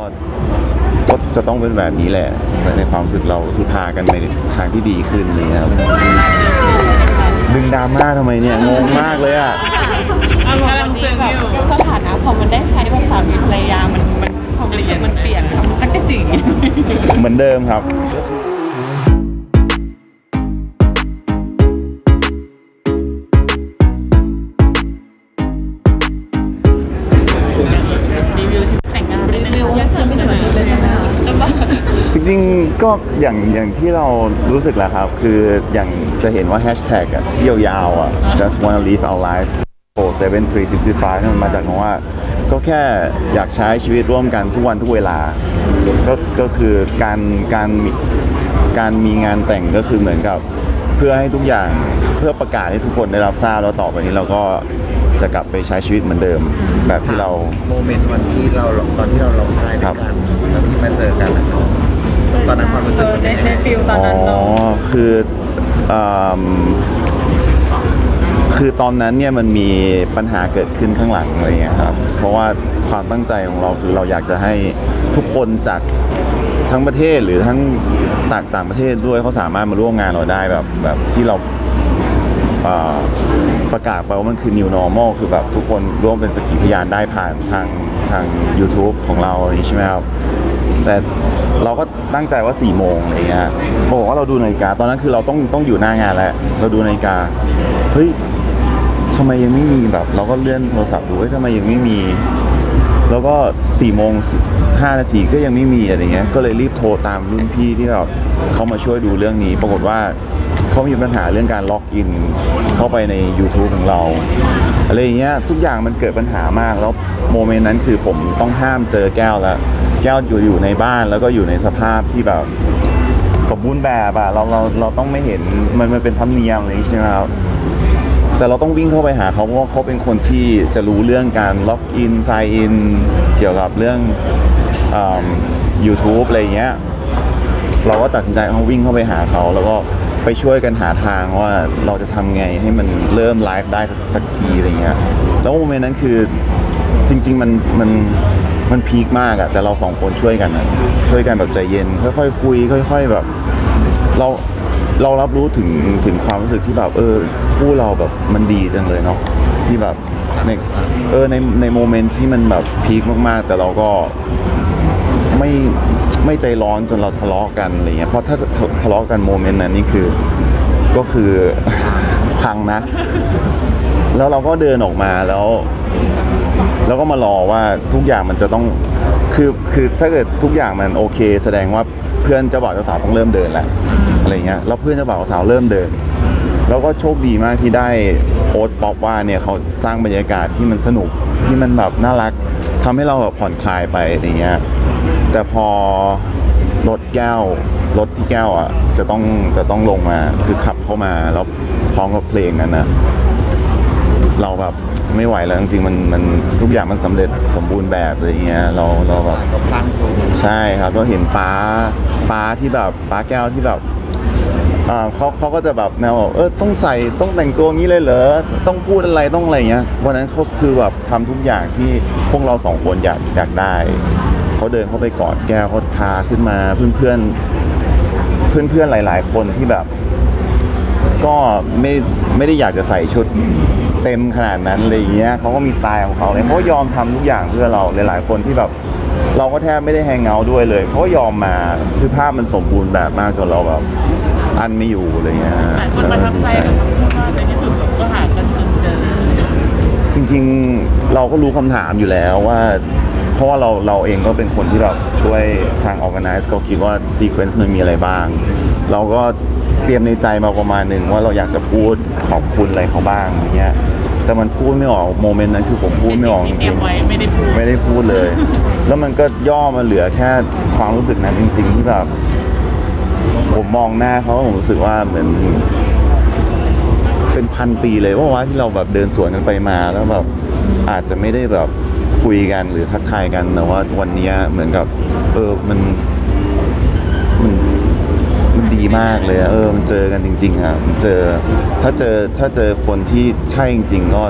ก็ก็จะต้องเป็นแบบนี้แหละ แต่ในความรู้สึกเราคือพากันในทางที่ดีขึ้นอะไรเลยครับดึงดราม่าทำไมเนี่ยงงมากเลยอะกำลังซึ้งอยู่สถานะพอมันได้ใช้ภาษามีภรรยามันมันความรู้สึกมันเปลี่ยนคำจักรจีเหมือนเดิมครับรี ๆ ก็อย่างอย่างที่เรารู้สึกแหละครับ คืออย่างจะเห็นว่าแฮชแท็กอะที่ยาวๆอะ just wanna live our lives for 7365นั่นมันมาจากคำว่า ก็แค่อยากใช้ชีวิตร่วมกันทุกวันทุกเวลา ก็ก็คือการการมีการมีงานแต่งก็คือเหมือนกับ เพื่อให้ทุกอย่างเพื่อประกาศให้ทุกคนได้รับทราบแล้วต่อไปนี้เราก็จะกลับไปใช้ชีวิตเหมือนเดิม แบบที่เรา โมเมนต์วันที่เราตอนที่เราร้องไห้ด้วยกันแล้วที่มาเจอกันนะครับ ตอนนั้นความรู้สึกเป็นในยังในไงฟิลตอนอ๋อนั้นเนาะคืออืมคือตอนนั้นเนี่ยมันมีปัญหาเกิดขึ้นข้างหลังอะไรเงี้ยครับ เพราะว่าความตั้งใจของเราคือเราอยากจะให้ทุกคนจากทั้งประเทศหรือทั้งต่างต่างประเทศด้วยเขาสามารถมาร่วมงานเราได้แบบแบบที่เราเอ่อประกาศไปว่ามันคือ new normal คือแบบทุกคนร่วมเป็นสกขีพยานได้ผ่านทางทาง YouTube ของเราอะไรอย่างนี้ใช่ไหมครับ แต่ เราก็ตั้งใจว่า4ี่โมงอะไรเงี้ยบอกว่าเราดูนาฬิกา ตอนนั้นคือเราต้องต้องอยู่หน้างานแล้วเราดูนาฬิกา เฮ้ยทำไมยังไม่มีแบบ เราก็เลื่อนโทรศัพท์ดูเฮ้ยทำไมยังไม่มี แล้วก็4ี่โมงห้านาทีก็ยังไม่มีอะไรเงี้ย ก็เลยรีบโทรตามรุ่นพี่ที่แบบเขามาช่วยดูเรื่องนี้ ปรากฏว่าเขามีปัญหาเรื่องการล็อกอินเข้าไปใน YouTube ของเราอะไรเงี้ยทุกอย่างมันเกิดปัญหามากแล้วโมเมนต์นั้นคือผมต้องห้ามเจอแก้วแล้ว แก้วอยู่อยู่ในบ้านแล้วก็อยู่ในสภาพที่แบบสมบูรณ์แบบอะเราเราเราต้องไม่เห็นมันมันเป็นธรรมเนียมอะไรอย่างงี้ใช่ไหมครับแต่เราต้องวิ่งเข้าไปหาเขาเพราะว่าเขาเป็นคนที่จะรู้เรื่องการล็อกอินไซน์อินเกี่ยวกับเรื่องยูทูบอะไรเงี้ยเราก็ตัดสินใจเอาวิ่งเข้าไปหาเขา แล้วก็ไปช่วยกันหาทางว่าเราจะทำไงให้มันเริ่มไลฟ์ได้สักทีอะไรเงี้ยแล้วโมเมนต์นั้นคือจริง ๆ มันมัน มันพีคมากอะแต่เราสองคนช่วยกันอะช่วยกันแบบใจเย็น ค่อยๆคุย ค่อย ๆแบบ เราเรารับรู้ถึงถึงความรู้สึกที่แบบเออคู่เราแบบมันดีจังเลยเนาะที่แบบในเออในในโมเมนต์ที่มันแบบพีคมากๆ แต่เราก็ไม่ไม่ใจร้อนจนเราทะเลาะกันอะไรเงี้ยเพราะถ้าทะทะเลาะกันโมเมนต์นั้นนี่คือก็คือพังนะ แล้วเราก็เดินออกมาแล้ว แล้วก็มารอว่าทุกอย่างมันจะต้องคือคือถ้าเกิดทุกอย่างมันโอเค แสดงว่าเพื่อนเจ้าบ่าวเจ้าสาวต้องเริ่มเดินแล้วอะไรเงี้ยแล้วเพื่อนเจ้าบ่าวเจ้าสาวเริ่มเดิน แล้วก็โชคดีมากที่ได้โอ๊ตป๊อปว่าเนี่ยเขาสร้างบรรยากาศที่มันสนุกที่มันแบบน่ารักทำให้เราแบบผ่อนคลายไปอะไรเงี้ยแต่พอรถแก้วรถที่แก้วอะจะต้องจะต้องลงมาคือขับเข้ามาแล้วพร้อมกับเพลงนั้นนะ เราแบบไม่ไหวแล้วจริงๆมันมันทุกอย่างมันสำเร็จสมบูรณ์แบบอะไรเงี้ยเราเราแบบก็ตั้งตัวใช่ครับก็เห็นป้าป้าที่แบบป้าแก้วที่แบบอ่าเขาเขาก็จะแบบแนวแบบเออต้องใส่ต้องแต่งตัวงี้เลยเหรอต้องพูดอะไรต้องอะไรเงี้ยวันนั้นเขาคือแบบทำทุกอย่างที่พวกเราสองคนอยากอยากได้เขาเดินเข้าไปกอดแก้วเขาพาขึ้นมาเพื่อนเพื่อนเพื่อนเพื่อนๆหลาย ๆ คนที่แบบ ก็ไม่ไม่ได้อยากจะใส่ชุดเต็มขนาดนั้นอะไรอย่างเงี้ยเขาก็มีสไตล์ของเขาเลยเขาก็ยอมทำทุกอย่างเพื่อเราหลาย ๆ คนที่แบบเราก็แทบไม่ได้แฮงเอาท์ด้วยเลยเขาก็ยอมมาคือภาพมันสมบูรณ์แบบมากจนเราแบบอันไม่อยู่อะไรเงี้ยหลายคนประทับใจกับว่าในที่สุดเราก็หากันจนเจอ จริงๆเราก็รู้คำถามอยู่แล้วว่าเพราะว่าเราเราเองก็เป็นคนที่แบบช่วยทาง organize ก็คิดว่าซีเควนซ์มันมีอะไรบ้าง เราก็เตรียมในใจมาประมาณหนึ่งว่าเราอยากจะพูดขอบคุณอะไรเขาบ้างอย่างเงี้ยแต่มันพูดไม่ออกโมเมนต์นั้นคือผมพูดไม่ออกจที่เตรีริยมงๆไว้ไม่ได้พูดไม่ได้พูดเลย แล้วมันก็ย่อมาเหลือแค่ความรู้สึกนั้นจริง ๆ ที่แบบผมมองหน้าเขาแล้วผมรู้สึกว่าเหมือน เป็นพันปีเลยว่าว่าที่เราแบบเดินสวนกันไปมาแล้วแบบอาจจะไม่ได้แบบคุยกันหรือทักทายกันแต่ว่าวันเนี้ยเหมือนกับ เออมันมันมัน ดีมากเลยอะเออมันเจอกันจริง ๆอะมันเจอถ้าเจอถ้าเจอคนที่ใช่จริงๆก็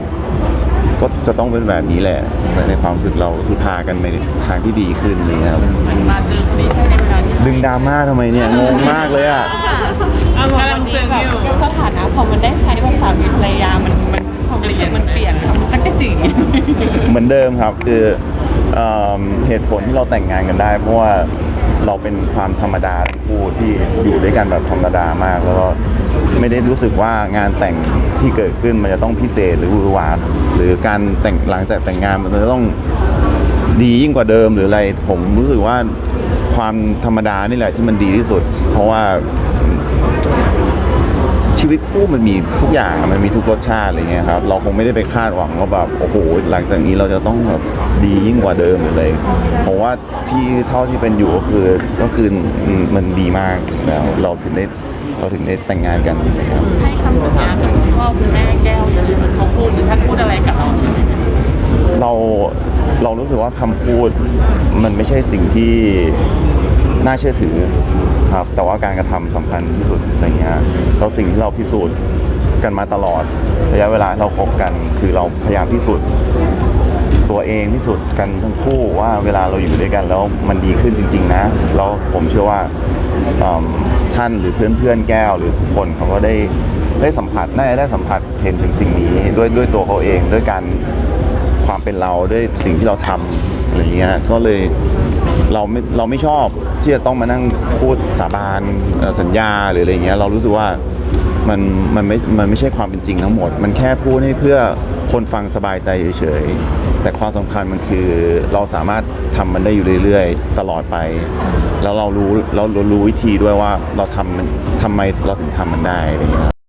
ก็จะต้องเป็นแบบนี้แหละ แต่ในความรู้สึกเราคือพากันไปทางที่ดีขึ้นอะไรเลยครับเหมือนมาเจอคนที่ใช่ในเวลาที่ดึงดราม่าทำไมเนี่ยงงมากเลยอะกำลังซึ้งอยู่สถานะพอมันได้ใช้แบบสามีภรรยามันมันความรู้สึกมันเปลี่ยนมันจักรจีเหมือนเดิมครับคือเอิ่มเหตุผลที่เราแต่งงานกันได้ เพราะว่า เราเป็นความธรรมดาทั้งคู่ที่อยู่ด้วยกันแบบธรรมดามาก แล้วก็ไม่ได้รู้สึกว่างานแต่งที่เกิดขึ้นมันจะต้องพิเศษหรือหวือหวาหรือการแต่งหลังจากแต่งงานมันจะต้องดียิ่งกว่าเดิมหรืออะไร ผมรู้สึกว่าความธรรมดานี่แหละที่มันดีที่สุด เพราะว่า ชีวิตคู่มันมีทุกอย่างอะมันมีทุกรสชาติอะไรเงี้ยครับเราคงไม่ได้ไปคาดหวังว่าแบบโอ้โหหลังจากนี้เราจะต้องแบบดียิ่งกว่าเดิมหรืออะไรเพราะว่าที่เท่าที่เป็นอยู่ก็คือก็คือมันดีมากแล้วเราถึงได้เราถึงได้แต่งงานกันนะครับให้คำสัญญากับคุณพ่อคุณแม่แก้วจะเหมือนเขาพูดหรือท่านพูดอะไรกับเราเราเรารู้สึกว่าคำพูดมันไม่ใช่สิ่งที่น่าเชื่อถือ ครับ แต่ว่าการกระทำสำคัญที่สุดอะไรเงี้ยแล้วสิ่งที่เราพิสูจน์กันมาตลอดระยะเวลาเราคบกัน คือเราพยายามพิสูจน์ตัวเองพิสูจน์กันทั้งคู่ว่าเวลาเราอยู่ด้วยกันแล้วมันดีขึ้นจริง ๆ นะแล้วผมเชื่อว่าท่านหรือเพื่อนๆแก้วหรือทุกคนเขาก็ได้ได้สัมผัสน่าจะได้สัมผัสเห็นถึงสิ่งนี้ด้วยด้วยตัวเขาเองด้วยการความเป็นเราด้วยสิ่งที่เราทำ อะไรเงี้ยก็เลยเราไม่เราไม่ชอบที่จะต้องมานั่งพูดสาบานสัญญาหรืออะไรเงี้ยเรารู้สึกว่ามันมันไม่มันไม่ใช่ความเป็นจริงทั้งหมด มันแค่พูดให้เพื่อคนฟังสบายใจเฉยๆแต่ความสำคัญมันคือเราสามารถทำมันได้อยู่เรื่อยๆ ตลอดไป แล้วเรารู้เรารู้วิธีด้วยว่าเราทำมันทำไมเราถึงทำมันได้อะไรเงี้ย